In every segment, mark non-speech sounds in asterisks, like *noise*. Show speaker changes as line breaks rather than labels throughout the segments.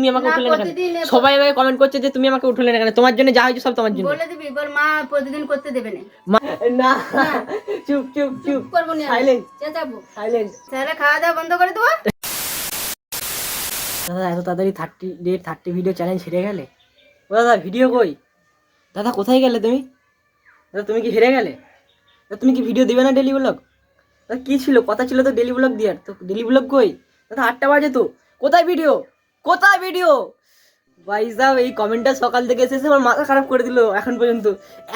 তুমি আমাকে উঠলে না কেন সবাই আমাকে কমেন্ট করছে যে তুমি আমাকে উঠলে না কেন তোমার জন্য যা হয়েছে সব তোমার জন্য।
বলে দিবি বল মা প্রতিদিন করতে দেবে না।
না। চুপ চুপ চুপ
করব না
সাইলেন্ট
চেঁচাবো।
সাইলেন্ট
তাহলে খাওয়া দাওয়া বন্ধ করে দেবো?
দাদা এত তাড়াতাড়ি thirty day thirty video challenge হেরে গেলে? ও দাদা ভিডিও কই? দাদা কোথায় গেলে তুমি? দাদা তুমি কি হেরে গেলে? তুমি কি ভিডিও দিবে না ডেলি ব্লগ দাদা কী ছিল? কথা ছিল তো ডেলি ব্লগ দেওয়ার। তো ডেলি ব্লগ কই? দাদা আটটা বাজে তো। কোথায় ভিডিও কোথায় ভিডিও ভাই সাহেব এই কমেন্টটা সকাল থেকে এসেছে, আমার মাথা খারাপ করে দিল এখন পর্যন্ত।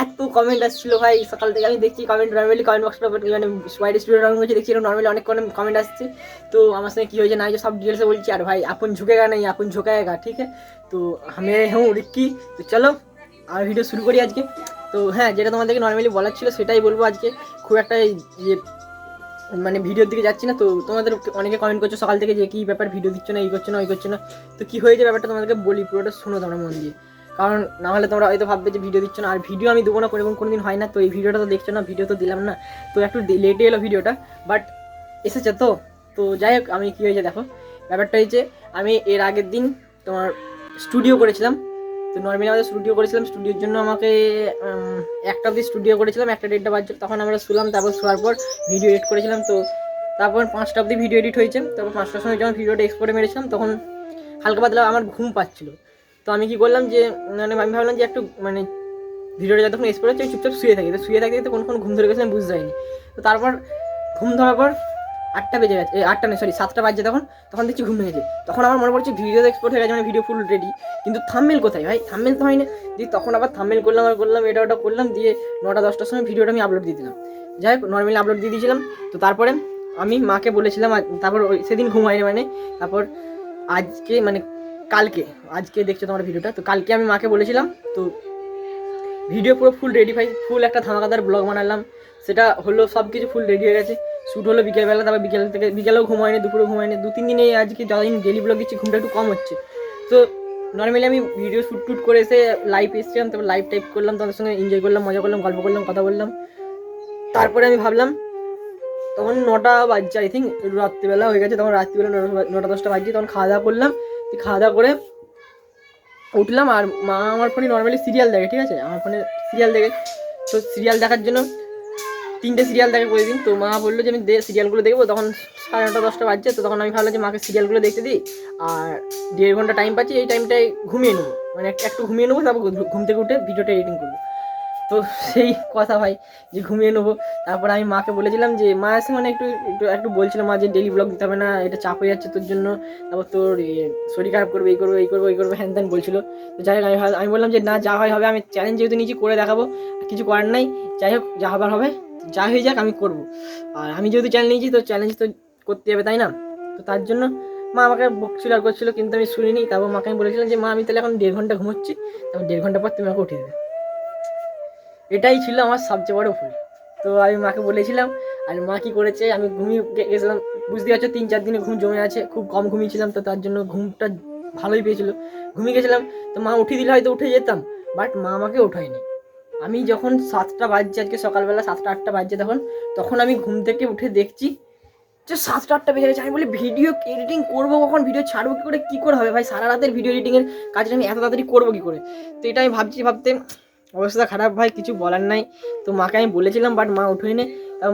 এত কমেন্ট আসছিল ভাই, সকাল থেকে আমি মানে দেখছি কমেন্ট নর্মালি কমেন্ট বক্সটা মানে স্পাইড স্টুডেন্ট অন করছি দেখছি নর্মালি অনেক কমেন্ট আসছে। তো আমার সঙ্গে কী হয়েছে না হয়েছে সব ডিটেলসে বলছি, আর ভাই আপন ঝুঁকেগা নেই, আপন ঝুঁকায়গা ঠিক আছে? তো আমি হ্যাঁ রিক্কি, তো চলো, আর ভিডিও শুরু করি আজকে। তো হ্যাঁ যেটা তোমাদেরকে নর্মালি বলার ছিল সেটাই বলব আজকে। খুব একটা যে মানে ভিডিওর দিকে যাচ্ছি না, তো তোমাদের অনেকে কমেন্ট করছ সকাল থেকে যে কী ব্যাপার ভিডিও দিচ্ছ না, এই করছ না, ওই করছ না। তো কী হয়েছে ব্যাপারটা তোমাদেরকে বলি, পুরোটা শোনো তোমরা মন দিয়ে। কারণ না হলে তোমরা হয়তো ভাববে যে ভিডিও দিচ্ছ না, আর ভিডিও আমি দেবো না, কোনো এবং কোনোদিন হয় না, তো এই ভিডিওটা তো দেখছ না ভিডিও তো দিলাম না। তো একটু লেটে এলো ভিডিওটা বাট এসেছে তো। তো যাই হোক, আমি কী হয়েছে দেখো। ব্যাপারটা হয়েছে, আমি এর আগের দিন তোমার স্টুডিও করেছিলাম। তো নর্মালি আমাদের স্টুডিও করেছিলাম স্টুডিওর জন্য আমাকে একটা অবধি স্টুডিও করেছিলাম, একটা ডেটটা বাজছে, তখন আমরা শুলাম, তারপর শোয়ার পর ভিডিও এডিট করেছিলাম, তো তারপর পাঁচটা অবধি ভিডিও এডিট হয়েছে, তারপর পাঁচটার সময় যখন ভিডিওটা এক্সপোর্টে মেরেছিলাম, তখন হালকা পাতলা আমার ঘুম পাচ্ছিল। তো আমি কি করলাম যে মানে আমি ভাবলাম যে একটু মানে ভিডিওটা যতক্ষণ এক্সপোর্ট হচ্ছে চুপচাপ শুয়ে থাকি। তো শুয়ে থাকতে কোন কোন ঘুম ধরে গেছে আমি বুঝতে পারিনি। তো তারপর ঘুম ধরার পর আটটা বেজে গেছে আটটা নয় সরি সাতটা বাজছে তখন তখন দেখছি ঘুম ভেঙেছে। তখন আমার মনে পড়ছে ভিডিও এক্সপোর্ট হয়ে গেছে মানে ভিডিও ফুল রেডি কিন্তু থাম্মেল কোথায় ভাই? থাম্মেল তো হয় না দিয়ে তখন আবার থাম্মেল করলাম আর করলাম, এটা ওটা করলাম, দিয়ে নটা, দশটার সময় ভিডিওটা আমি আপলোড দিয়ে দিলাম। যাই হোক নর্মালি আপলোড দিয়ে দিয়েছিলাম। তো তারপরে আমি মাকে বলেছিলাম তারপর ওই সেদিন ঘুম হয়নি মানে তারপর আজকে মানে কালকে, আজকে দেখছ তোমার ভিডিওটা তো কালকে আমি মাকে বলেছিলাম, তো ভিডিও পুরো ফুল রেডি ভাই। ফুল একটা ধামাকাদার ব্লগ বানালাম। সেটা হলো সব কিছু ফুল রেডি হয়ে গেছে। শ্যুট হলো বিকেলবেলা, তারপর বিকেল থেকে বিকেলেও ঘুম হয়নি দুপুরে ঘুম হয়নি দু, তিন দিনে আজকে যতদিন ডেলি ব্লগ দিচ্ছি, ঘুমটা একটু কম হচ্ছে। তো নর্মালি আমি ভিডিও শ্যুট টুট করে এসে লাইভ এসেছিলাম, তারপর লাইভ টাইপ করলাম তাদের সঙ্গে এনজয় করলাম, মজা করলাম, গল্প করলাম, কথা বললাম। তারপরে আমি ভাবলাম, তখন নটা বাজছে আই থিঙ্ক রাত্রিবেলা হয়ে গেছে, তখন রাত্রিবেলা নটা দশটা বাজছে, তখন খাওয়া দাওয়া করলাম। খাওয়া দাওয়া করে উঠলাম আর মা আমার ফোনে নর্মালি সিরিয়াল দেখে, ঠিক আছে? আমার ফোনে সিরিয়াল দেখে। তো সিরিয়াল দেখার জন্য তিনটে সিরিয়াল দেখে প্রতিদিন। তো মা বলল যে, আমি সিরিয়ালগুলো দেখব। তখন সাড়ে নটা, দশটা বাজছে। তো তখন আমি ভাবলাম যে, মাকে সিরিয়ালগুলো দেখতে দিই। আর দেড় ঘণ্টা টাইম পাচ্ছি। এই টাইমটায় ঘুমিয়ে নেব। মানে এক- একটু ঘুমিয়ে নেব, তারপর ঘুম থেকে উঠে ভিডিওটা এডিটিং করব। তো সেই কথা ভাই, যে ঘুমিয়ে নেব। তারপর আমি মাকে বলেছিলাম যে, মা এসে মানে একটু একটু একটু বলছিল মা যে ডেলি ব্লগ দিতে হবে না, এটা চাপ হয়ে যাচ্ছে তোর জন্য। তারপর তোর শরীর খারাপ করবে, এই করব এই করব এই করব, হ্যান ত্যান বলছিল। তো যাই হোক, আমি আমি বললাম যে, না, যা হয় হবে, আমি চ্যালেঞ্জ যেহেতু নিজে করে দেখাবো। কিছু করার নাই। যাই হোক, যা হবার হবে, যা হয়ে যাক, আমি করব। আর আমি যেহেতু চ্যালেঞ্জ নিয়েছি, তো চ্যালেঞ্জ তো করতে হবে, তাই না? তো তার জন্য মা আমাকে বকছিল আর করছিল, কিন্তু আমি শুনিনি। তারপর মাকে আমি বলেছিলাম যে, মা, আমি তাহলে এখন দেড় ঘণ্টা ঘুমোচ্ছি। তারপর দেড় ঘণ্টা পর তুমি আমাকে উঠিয়ে দেবে। এটাই ছিল আমার সবচেয়ে বড় ভুল। তো আমি মাকে বলেছিলাম, আর মা কি করেছে, আমি ঘুমিয়ে গেছিলাম। বুঝতে পারছ, তিন চার দিনে ঘুম জমে আছে, খুব কম ঘুমিয়েছিলাম, তো তার জন্য ঘুমটা ভালোই পেয়েছিল। ঘুমিয়ে গেছিলাম, তো মা উঠিয়ে দিলে হয়তো উঠে যেতাম, বাট মা আমাকে ওঠায়নি। আমি যখন সাতটা বাজছে, আজকে সকালবেলা সাতটা আটটা বাজছে তখন তখন আমি ঘুম থেকে উঠে দেখছি যে সাতটা আটটা বেজে গেছে। আমি বলি, ভিডিও এডিটিং করব কখন? ভিডিও ছাড়বো কী করে? কী করে হবে? ভাই, সারা রাতের ভিডিও এডিটিংয়ের কাজটা আমি এত তাড়াতাড়ি করব কী করে? তো এটা আমি ভাবছি, ভাবতে অবস্থা খারাপ ভাই, কিছু বলার নাই। তো মাকে আমি বলেছিলাম বাট মা উঠোই না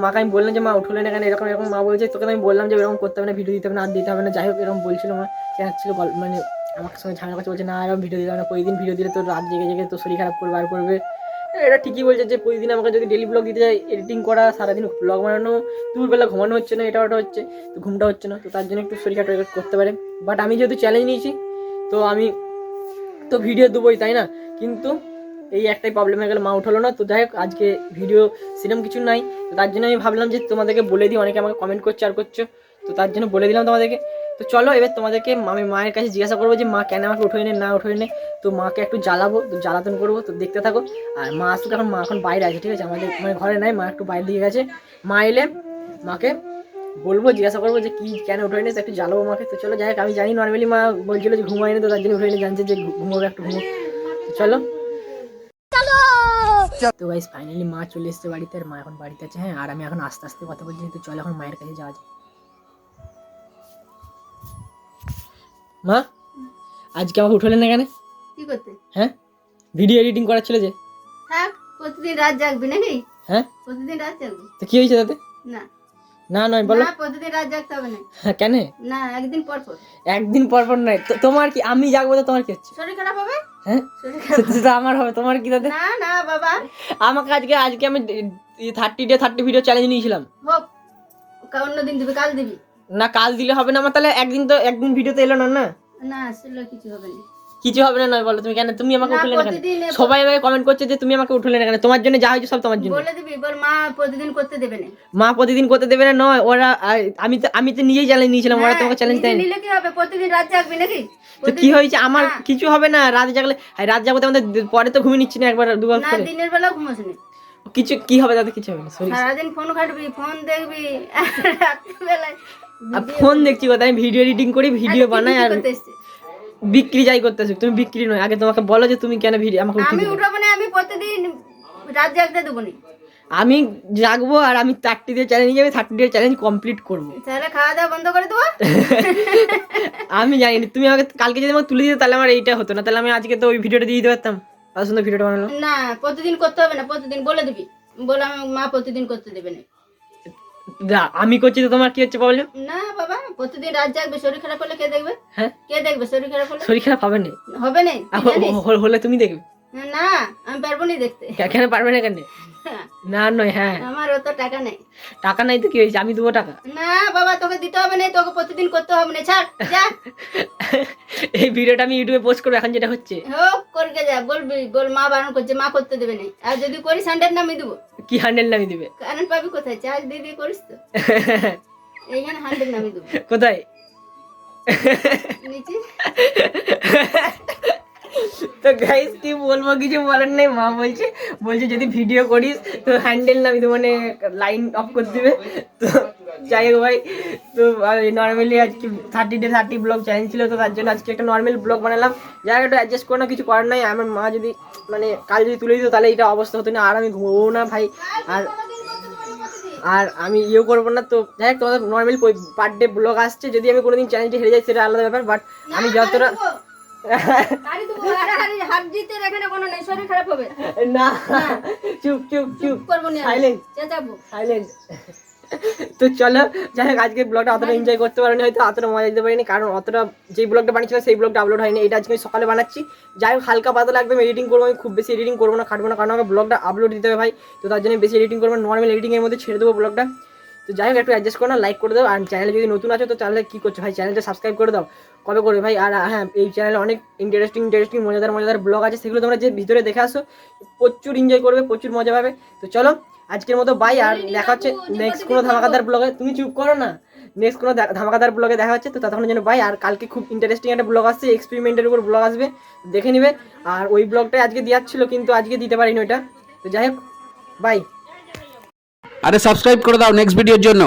মাকে আমি বললাম যে, মা উঠলে না কেন? এরকম এরকম মা বলেছে, তোকে আমি বললাম যে, এরকম করতে হবে না ভিডিও দিতে হবে না, আর দিতে হবে না। যাই হোক, এরকম বলছিল মা। ছিল মানে আমার সঙ্গে ঝামেলা করছে, বলছে, না এরকম ভিডিও দিতে হবে না, প্রতিদিন ভিডিও দিলে তোর রাত জেগে জেগে তোর শরীর খারাপ করবে, আর করবে। এটা ঠিকই বলছে যে, প্রতিদিন আমাকে যদি ডেলি ব্লগ দিতে যায় এডিটিং করা, সারাদিন ব্লগ বানানো, দুপুরবেলা ঘুমানো হচ্ছে না, এটা ওটা হচ্ছে, তো ঘুমটা হচ্ছে না, তো তার জন্য একটু শরীর খারাপ করতে পারে। বাট আমি যেহেতু চ্যালেঞ্জ নিয়েছি, তো আমি, তো ভিডিও দেবোই, তাই না? কিন্তু এই একটাই প্রবলেম হয়ে গেল, মা উঠালো না। তো যাই হোক, আজকে ভিডিও সেরকম কিছু নাই। তার জন্য আমি ভাবলাম যে তোমাদেরকে বলে দিই, অনেকে আমাকে কমেন্ট করছে আর করছ। তো তার জন্য বলে দিলাম তোমাদেরকে। তো চলো, এবার তোমাদেরকে আমি মায়ের কাছে জিজ্ঞাসা করব যে মা কেন আমাকে উঠোয় নে, না উঠোয় নে? তো মাকে একটু জ্বালাবো, তো জ্বালাতন করব, তো দেখতে থাকো। আর মা আসুক, এখন মা এখন বাইরে আছে, ঠিক আছে? আমাদের মানে ঘরে নাই, মা একটু বাইরে দিয়ে গেছে। মা এলে মাকে বলব, জিজ্ঞাসা করব যে কি কেন উঠোয় নে একটু জ্বালাবো মাকে। তো চলো, যাই আমি জানি নর্মালি মা বলছিল যে ঘুমায় না, তো তার জন্য উঠোয় নে, জানছে যে ঘুমোবে, একটু ঘুমো। চলো তো গাইস ফাইনালি মা চলে এসেছে বাড়িতে আর মা এখন বাড়িতে আছে। হ্যাঁ আর আমি এখন আস্তে আস্তে কথা বলছি তো চল এখন মায়ের কাছে যাওয়া যায় মা আজকে আমাকে উঠলে না কেন?
কি করতে?
হ্যাঁ? ভিডিও এডিটিং করার ছিল যে?
হ্যাঁ প্রতিদিন রাত জাগবি নাকি?
হ্যাঁ?
প্রতিদিন রাত জাগবি।
তো কি হয়েছে তাতে?
না।
না নয় বলো।
না প্রতিদিন রাত জাগতে হবে না।
হ্যাঁ কেন?
না একদিন পর পর।
একদিন পর পর নয়। তো তোমার কি আমি জাগবো তো তোমার কি হচ্ছে?
শরীর খারাপ হবে?
হ্যাঁ? তো আমার হবে তোমার কি তাতে?
না না বাবা।
আমাকে আজকে আজকে আমি thirty day thirty video challenge নিয়েছিলাম।
হোক কা- অন্য দিন দিবি কাল দিবি।
না কাল দিলে হবে না আমার তাহলে একদিন তো একদিন ভিডিওতে এলো না না?
না আসলে কিছু হবে না।
কিছু হবে না নয় বলো তুমি কেন তুমি আমাকে উঠলে না কেন? সবাই আমাকে কমেন্ট করছে যে তুমি আমাকে উঠলে না কেন? তোমার জন্য যা হয়েছে সব তোমার জন্য।
বলে দিবি বল মা প্রতিদিন করতে দেবে না।
মা প্রতিদিন করতে দেবে না নয় ওরা আমি তো আমি তো নিজেই চ্যালেঞ্জ নিয়েছিলাম ওরা
হ্যাঁ,
তোমাকে চ্যালেঞ্জ দেয়
নিলে কি হবে? প্রতিদিন রাত জাগবি নাকি?
তো কি হয়েছে? আমার কিছু হবে না রাত জাগলে রাত জাগতে আমাদের পরে তো ঘুমিয়ে নিচ্ছি না একবার দুবার করে
দিনের বেলা ঘুমোস নি।
কিছু কি হবে তাতে? কিছু হবে না
সারাদিন ফোন ঘাটবি ফোন দেখবি রাত্রিবেলায়
ফোন দেখছি কথা আমি ভিডিও এডিটিং করি ভিডিও বানাই আর। বিক্রি যাই করতেছি তুমি বিক্রি নয়। আগে তোমাকে বলো যে তুমি কেন ভিডিও আমাকে
আমি। উঠাবো না আমি প্রতিদিন রাত জাগতে দেবো নি
আমি জাগবো আর আমি থার্টি দিয়ে চ্যালেঞ্জ যাবে থার্টি দিয়ে চ্যালেঞ্জ কমপ্লিট করব।
তাহলে খাওয়া দাওয়া বন্ধ করে দেবো? *laughs*
আমি জানি না তুমি আমাকে কালকে যদি আমাকে তুলে দিতে তাহলে আমার এইটা হতো না। তাহলে আমি আজকে তো ওই ভিডিওটা দিয়ে দিতে পারতাম। আর সুন্দর ভিডিওটা বানালাম।
না প্রতিদিন করতে হবে না প্রতিদিন বলে দিবি। বলে আমি মা প্রতিদিন করতে দেবে না।
আমি করছি তো তোমার কি হচ্ছে প্রবলেম
না বাবা প্রতিদিন রাত জাগবে শরীর খারাপ হলে কে দেখবে?
হ্যাঁ?
কে দেখবে শরীর খারাপ হলে
শরীর খারাপ হবে না।
হবে না
হলে তুমি দেখবে।
না আমি পারব না দেখতে।
কেন পারবে না কেন না নয় হ্যাঁ।
আমার অত টাকা নেই।
টাকা নাই তো কি হয়েছে? আমি দেবো টাকা।
না বাবা তোকে দিতে হবে না তোকে প্রতিদিন করতে হবে না। ছাড় যা। *laughs*
এই ভিডিওটা আমি ইউটিউবে পোস্ট করব এখন যেটা হচ্ছে।
হোক করকে যা বলবি বল মা বারণ করছে মা করতে দেবে না। আর যদি করিস হান্ড্রেড নামিয়ে দেবো।
কি হ্যান্ডেল নামি দিবে?
কারেন্ট পাবি কোথায়? চার্জ দিয়ে দিয়ে করিস তো। *laughs* এইখানে হান্ড্রেড নামিয়ে দেবো।
কোথায়?
নিচে। *laughs*
তো গাইস কি বলব, কিছু বলার নেই। মা বলছে বলছে, যদি ভিডিও করিস, তো হ্যান্ডেল নামি তো মানে লাইন অফ করে দিবে। তো যাই হোক ভাই, তো নর্মালি আজকে thirty day thirty blog challenge ছিল, তো তার জন্য আজকে একটা নর্মাল ব্লগ বানালাম। হোক, একটু অ্যাডজাস্ট করে না, কিছু করার নাই। আমার মা যদি মানে কাল যদি তুলে দিত, তাহলে এটা অবস্থা হতো না। আর আমি ঘুমবো না ভাই। আর আর আমি ইয়েও করব না। তো যাই হোক, তোমাদের নর্মাল পার ডে ব্লগ আসছে। যদি আমি কোনোদিন চ্যালেঞ্জে হেরে যাই, সেটা আলাদা ব্যাপার বাট আমি যতটা না। চুপ চুপ চুপ
না
সাইলেন্ট সাইলেন্ট তো চলো যাই হোক আজকে ব্লগটা অতটা এনজয় করতে পারিনি হয়তো অতটা মজা দিতে পারিনি কারণ অতটা যেই ব্লগটা বানিয়েছিলাম সেই ব্লগটা আপলোড হয়নি। এটা আজকে আমি সকালে বানাচ্ছি। যাই হোক হালকা পাতলা একদম এডিটিং করব আমি খুব বেশি এডিটিং করব না খাটবো না কারণ আমাকে ব্লগটা আপলোড দিতে হবে ভাই। তো তার জন্য বেশি এডিটিং করব নর্মাল এডিটিংয়ের মধ্যে ছেড়ে দেবো ব্লগটা তো যাই হোক একটু অ্যাডজাস্ট করো না লাইক করে দাও। আর চ্যানেলে যদি নতুন আছো তো চ্যানেলে কী করছ? ভাই চ্যানেলটা সাবস্ক্রাইব করে দাও। কবে করবে ভাই? আর হ্যাঁ এই চ্যানেলে অনেক ইন্টারেস্টিং ইন্টারেস্টিং মজাদার মজাদার ব্লগ আছে। সেগুলো তোমরা যে ভিতরে দেখে আসো প্রচুর এনজয় করবে প্রচুর মজা পাবে। তো চলো আজকের মতো বাই আর দেখা হচ্ছে নেক্সট কোনো ধামাকাদার ব্লগে তুমি চুপ করো না। নেক্সট কোনো ধামাকাদার ব্লগে দেখা হচ্ছে। তো ততক্ষণের যেন বাই আর কালকে খুব ইন্টারেস্টিং একটা ব্লগ আসছে। এক্সপেরিমেন্টের উপর ব্লগ আসবে। দেখে নিবে। আর ওই ব্লগটাই আজকে দেওয়ার ছিল কিন্তু আজকে দিতে পারিনি ওইটা। তো যাই হোক বাই
আরে সাবস্ক্রাইব করে দাও নেক্সট ভিডিওর জন্য।